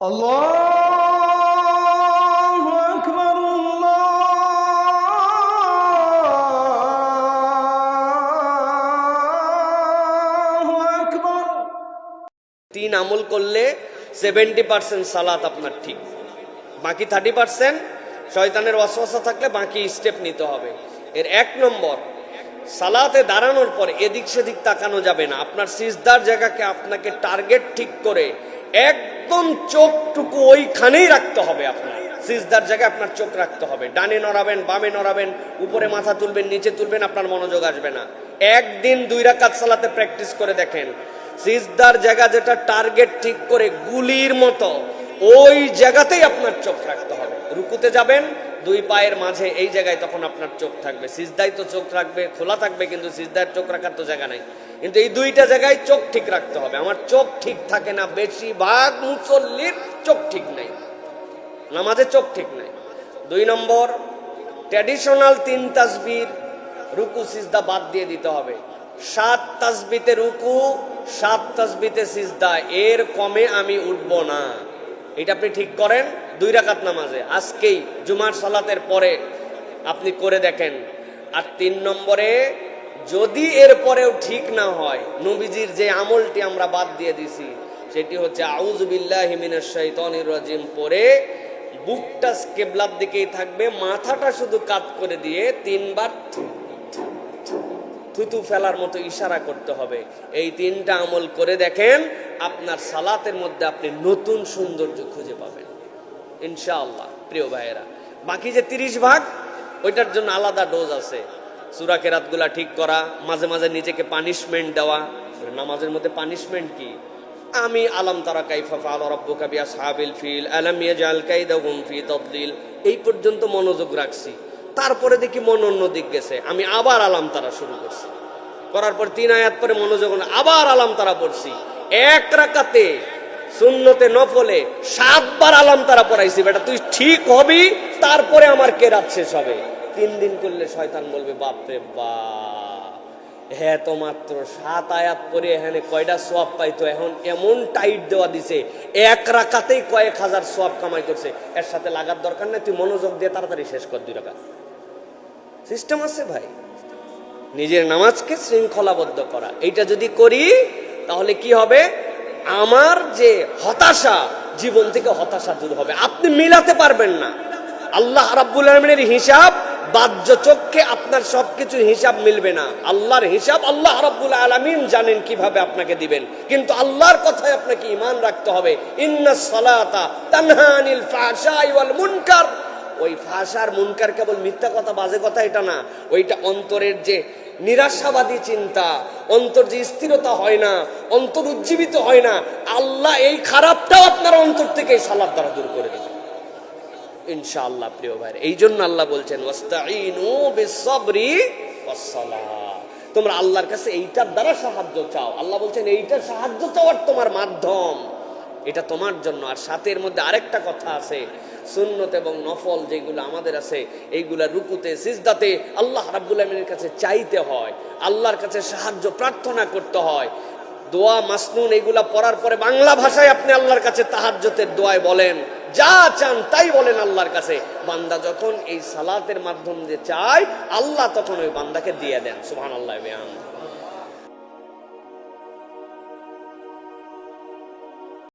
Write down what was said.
الله أكبر الله أكبر তিন আমল করলে সেভেন্টি পার্সেন্ট সালাত আপনার ঠিক বাকি থার্টি পার্সেন্ট শয়তানের ওয়াসওয়াসা থাকলে বাকি স্টেপ নিতে হবে এর এক নম্বর সালাতে দাঁড়ানোর পর এদিক সেদিক তাকানো যাবে না আপনার সিজদার জায়গাকে আপনাকে টার্গেট ঠিক করে একদম চোখটুকু ওইখানেই রাখতে হবে আপনার। সিজদার জায়গায় আপনার চোখ রাখতে হবে। ডানে নড়াবেন, বামে নড়াবেন, উপরে মাথা তুলবেন, নিচে তুলবেন, আপনার মনোযোগ আসবে না। একদিন দুই রাকাত সালাতে প্র্যাকটিস করে দেখেন। সিজদার জায়গা যেটা টার্গেট ঠিক করে গুলির মতো, ওই জায়গাতেই আপনার চোখ রাখতে হবে। রুকুতে যাবেন দুই পায়ের মাঝে এই জায়গায় তখন আপনার চোখ থাকবে। সিজদায় তো চোখ রাখবে খোলা থাকবে, কিন্তু সিজদার চোখ রাখার তো জায়গা নাই। কিন্তু এই দুইটা জায়গায় চোখ ঠিক রাখতে হবে। আমার চোখ ঠিক থাকে না, বেশিরভাগ মুসল্লির চোখ ঠিক নাই। নামাজে চোখ ঠিক নাই। দুই নম্বর ট্র্যাডিশনাল তিন তাসবির রুকু, সিজদা বাদ দিয়ে দিতে হবে। সাত তাসবিতে রুকু, সাত তাসবিতে সিজদা। এর কমে আমি উঠব না। এটা আপনি ঠিক করেন, দুই রাকাত নামাজে। আজকেই জুমার সালাতের পরে আপনি করে দেখেন। আর তিন নম্বরে, যদি এর পরেও ঠিক না হয়, নবীজির যে আমলটি আমরা বাদ দিয়ে দিছি, সেটি হচ্ছে শাইতানির রাজিম পরে বুকটা কেবলার দিকেই থাকবে, মাথাটা শুধু কাত করে দিয়ে তিনবার থুতু ফেলার মতো ইশারা করতে হবে। এই তিনটা আমল করে দেখেন, আপনার সালাতের মধ্যে আপনি নতুন সৌন্দর্য খুঁজে পাবেন। ইনশাআল্লাহ, প্রিয় ভাইয়েরা। বাকি যে তিরিশ ভাগ, ওইটার জন্য আলাদা ডোজ আছে। সুরা কেরাতগুলা ঠিক করা, মাঝে মাঝে নিজেকে পানিশমেন্ট দেওয়া। নামাজের মধ্যে পানিশমেন্ট কি? আমি আলাম তারা কাইফা ফাল রব্বুকা বিয়া সাহাবিল ফিল আলাম ইয়াজাল কাইদাহুম ফি তাদলিল। এই পর্যন্ত মনোযোগ রাখছি। তারপরে দেখি মন অন্য দিক গেছে। আমি আবার আলাম তারা শুরু করছি। করার পর তিন আয়াত পরে মনোযোগ আবার আলাম তারা পড়ছি। এক রাকাতে সুন্নতে নফলে সাতবার আলাম তারা পড়াইছি, বেটা তুই ঠিক হবি, তারপরে আমার কেরাত শেষ হবে। তিন দিন করলে শয়তান বলবে, বাপরে বাপ হ্যাঁ তো মাত্র সাত আয়াত পরে এখানে কয়টা সোয়াব পাইতো? এখন এমন টাইট দেওয়া দিছে, এক রাকাতেই কয়েক হাজার সোয়াব কামাই করছে। এর সাথে লাগার দরকার নাই, তুই মনোযোগ দিয়ে তাড়াতাড়ি শেষ কর দুই রাকাত। সিস্টেম আছে ভাই? নিজের নামাজকে শৃঙ্খলাবদ্ধ করা। এইটা যদি করি, তাহলে কি হবে? আমার যে হতাশা, জীবন থেকে হতাশা দূর হবে। আপনি মিলাতে পারবেন না। আল্লাহ রাব্বুল আলমিনের হিসাব, বাহ্য চোখে আপনার সবকিছু হিসাব মিলবে না। আল্লাহর হিসাব আল্লাহ রাব্বুল আলামিন জানেন কীভাবে আপনাকে দিবেন। কিন্তু আল্লাহর কথায় আপনাকে ইমান রাখতে হবে। ইন্না সালাতা তানহা আনিল ফাহশাই ওয়াল মুনকার। ওই ফাঁসার মুনকার কেবল মিথ্যা কথা, বাজে কথা এটা না। ওইটা অন্তরের যে নিরাশাবাদী চিন্তা, অন্তর যে স্থিরতা হয় না, অন্তর উজ্জীবিত হয় না, আল্লাহ এই খারাপটাও আপনার অন্তর থেকে এই সালাদ দ্বারা দূর করে দেবে। ইনশাআল্লাহ, প্রিয় ভাই এই জন্য আল্লাহ বলছেন তোমরা আল্লাহর কাছে এইটার দ্বারা সাহায্য চাও। আল্লাহ বলছেন, এইটার সাহায্য চাওয়ার তোমার মাধ্যম। এটা তোমার জন্য। আর সাথের মধ্যে আরেকটা কথা আছে সুন্নত এবং নফল যেগুলো আমাদের আছে, এইগুলা রুকুতে, সিজদাতে আল্লাহ রাব্বুল কাছে চাইতে হয়, আল্লাহর কাছে সাহায্য, প্রার্থনা করতে হয়। দোয়া মাসনুন এগুলা পড়ার পরে বাংলা ভাষায় আপনি আল্লাহর কাছে তাহাজ্জতের দোয়ায় বলেন, যা চান তাই বলেন আল্লাহর কাছে। বান্দা যখন এই সালাতের মাধ্যম দিয়ে চায়, আল্লাহ তখন ওই বান্দাকে দিয়ে দেন, সুবহানাল্লাহ বিহামদিহি